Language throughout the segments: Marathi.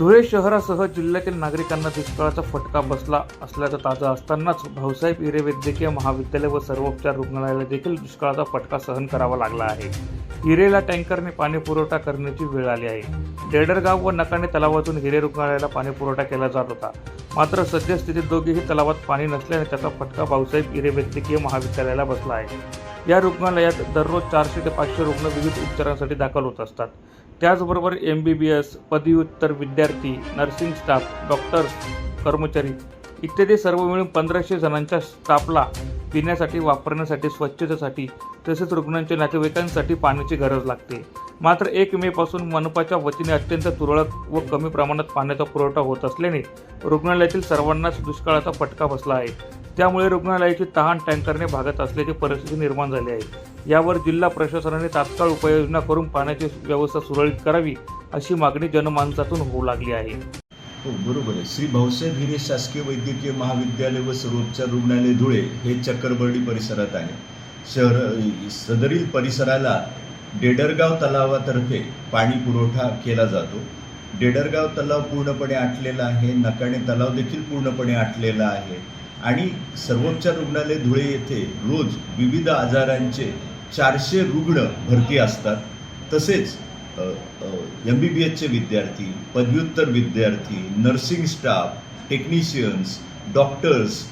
धुळे शहरासह जिल्ह्यातील नागरिकांना दुष्काळाचा फटका बसला असल्याचं ताजं असतानाच भाऊसाहेब हिरे वैद्यकीय महाविद्यालय व सर्वोपचार रुग्णालयाला देखील दुष्काळाचा फटका सहन करावा लागला आहे. हिरेला टँकरने पाणी पुरवठा करण्याची वेळ आली आहे. डेडरगाव व नकाने तलावातून हिरे रुग्णालयाला पाणी पुरवठा केला जात होता. मात्र सद्यस्थितीत दोघेही तलावात पाणी नसल्याने त्याचा फटका भाऊसाहेब हिरे वैद्यकीय महाविद्यालयाला बसला आहे. या रुग्णालयात दररोज चारशे ते पाचशे रुग्ण विविध उपचारांसाठी दाखल होत असतात. त्याचबरोबर एम बी बी एस पदव्युत्तर विद्यार्थी नर्सिंग स्टाफ डॉक्टर्स कर्मचारी इत्यादी सर्व मिळून पंधराशे जणांच्या स्टाफला पिण्यासाठी वापरण्यासाठी स्वच्छतेसाठी तसेच रुग्णांच्या नातेवाईकांसाठी पाण्याची गरज लागते. मात्र एक मेपासून मनपाच्या वतीने अत्यंत तुरळक व कमी प्रमाणात पाण्याचा पुरवठा होत असल्याने रुग्णालयातील सर्वांनाच दुष्काळाचा फटका बसला आहे. त्यामुळे रुग्णालयाची तहान टँकरने भागत असल्याची परिस्थिती निर्माण झाली आहे. यावर जिल्हा प्रशासनाने तात्काळ उपाययोजना करून पाण्याची व्यवस्था सुरळीत करावी अशी मागणी जनमानसातून होऊ लागली आहे. हो बरोबर आहे. श्री भाऊसाहेब हिरे शासकीय वैद्यकीय महाविद्यालय व सर्वोपचार रुग्णालय धुळे हे चक्करबर्डी परिसरात आहे. शहर सदरील परिसराला डेडरगाव तलावातर्फे पाणी पुरवठा केला जातो. डेडरगाव तलाव पूर्णपणे आटलेला आहे. नकाणे तलाव देखील पूर्णपणे आटलेला आहे. आणि सर्वोपचार रुग्णालय धुळे येथे रोज विविध आजारांचे चारशे रुग्ण भरती असतात. तसेच एम बी बी एसचे विद्यार्थी पदव्युत्तर विद्यार्थी nursing staff technicians doctors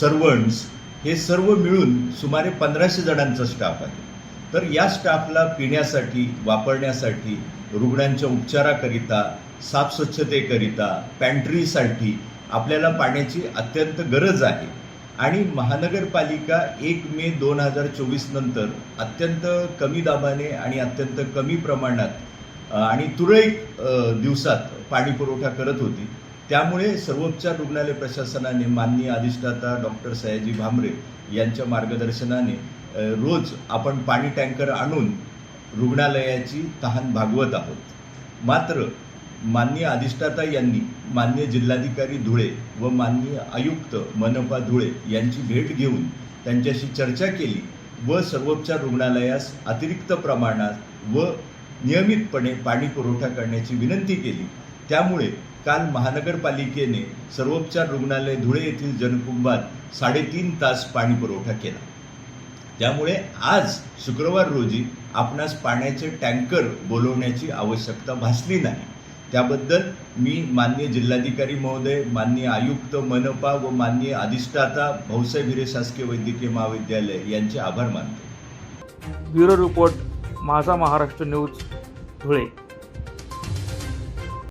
servants हे सर्व मिळून सुमारे पंधराशे जणांचा स्टाफ आहे. तर या स्टाफला पिण्यासाठी वापरण्यासाठी रुग्णांच्या उपचाराकरिता साफस्वच्छतेकरिता पॅन्ट्रीसाठी आपल्याला पाण्याची अत्यंत गरज आहे. आणि महानगरपालिका एक मे दोन हजार चोवीस नंतर अत्यंत कमी दाबाने आणि अत्यंत कमी प्रमाणात आणि तुरळक दिवसात पाणी पुरवठा करत होती. त्यामुळे सर्वोपचार रुग्णालय प्रशासनाने माननीय अधिष्ठाता डॉक्टर सयाजी भामरे यांच्या मार्गदर्शनाने रोज आपण पाणी टँकर आणून रुग्णालयाची तहान भागवत आहोत. मात्र माननीय अधिष्ठाता यांनी माननीय जिल्हाधिकारी धुळे व माननीय आयुक्त मनपा धुळे यांची भेट घेऊन त्यांच्याशी चर्चा केली व सर्वोपचार रुग्णालयास अतिरिक्त प्रमाणात व नियमितपणे पाणी पुरवठा करण्याची विनंती केली. त्यामुळे काल महानगरपालिकेने सर्वोपचार रुग्णालय धुळे येथील जनकुंभात साडेतीन तास पाणी पुरवठा केला. त्यामुळे आज शुक्रवार रोजी आपणास पाण्याचे टँकर बोलवण्याची आवश्यकता भासली नाही. त्याबद्दल मी माननीय जिल्हाधिकारी महोदय माननीय आयुक्त मनपा व माननीय अधिष्ठाता भाऊसाहेब हिरे शासकीय वैद्यकीय महाविद्यालय यांचे आभार मानतो. ब्युरो रिपोर्ट माझा महाराष्ट्र न्यूज धुळे.